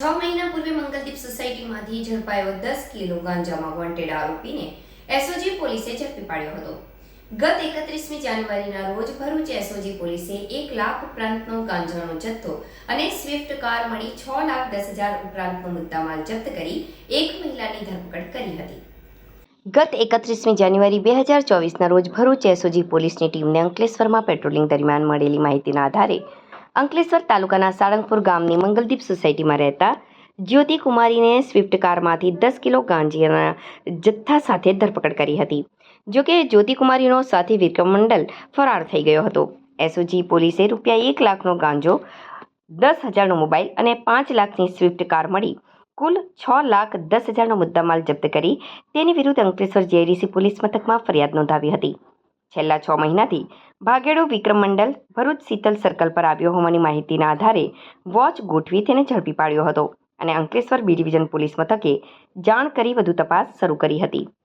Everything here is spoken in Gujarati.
છ મહિના પૂર્વે મંગલદીપ સોસાયટીમાંથી ઝડપાયો દસ કિલો ગાંજામાં વોન્ટેડ આરોપીને એસઓજી પોલીસે ઝડપી પાડ્યો હતો. ગત એકત્રીસમી જાન્યુઆરીના રોજ ભરૂચ એસઓજી પોલીસે એક લાખ ઉપરાંતનો ગાંજાનો જથ્થો અને સ્વિફ્ટ કાર મળી છ લાખ દસ હજાર ઉપરાંતનો મુદ્દામાલ જપ્ત કરી એક મહિલાની ધરપકડ કરી હતી. ગત એકત્રીસમી જાન્યુઆરી બે હજાર ચોવીસના રોજ ભરૂચ એસઓજી પોલીસની ટીમને અંકલેશ્વરમાં પેટ્રોલિંગ દરમિયાન મળેલી માહિતીના આધારે અંકલેશ્વર તાલુકાના સાળંગપુર ગામની મંગલદીપ સોસાયટીમાં રહેતા જ્યોતિ કુમારીને સ્વિફ્ટ કારમાંથી દસ કિલો ગાંજીના જથ્થા સાથે ધરપકડ કરી હતી. જોકે જ્યોતિ કુમારીનો સાથી વિક્રમ મંડલ ફરાર થઈ ગયો હતો. એસઓજી પોલીસે રૂપિયા એક લાખનો ગાંજો, દસ હજારનો મોબાઈલ અને પાંચ લાખની સ્વિફ્ટ કાર મળી, કુલ છ લાખ દસ હજારનો મુદ્દામાલ જપ્ત કરી, તેની વિરુદ્ધ અંકલેશ્વર જેડીસી પોલીસ મથકમાં ફરિયાદ નોંધાવી હતી. છેલ્લા છ મહિનાથી ભાગેડુ વિક્રમ મંડલ ભરૂચ શીતલ સર્કલ પર આવ્યો હોવાની માહિતીના આધારે વોચ ગોઠવી તેને ઝડપી પાડ્યો હતો અને અંકલેશ્વર બી ડિવિઝન પોલીસ મથકે જાણ કરી વધુ તપાસ શરૂ કરી હતી.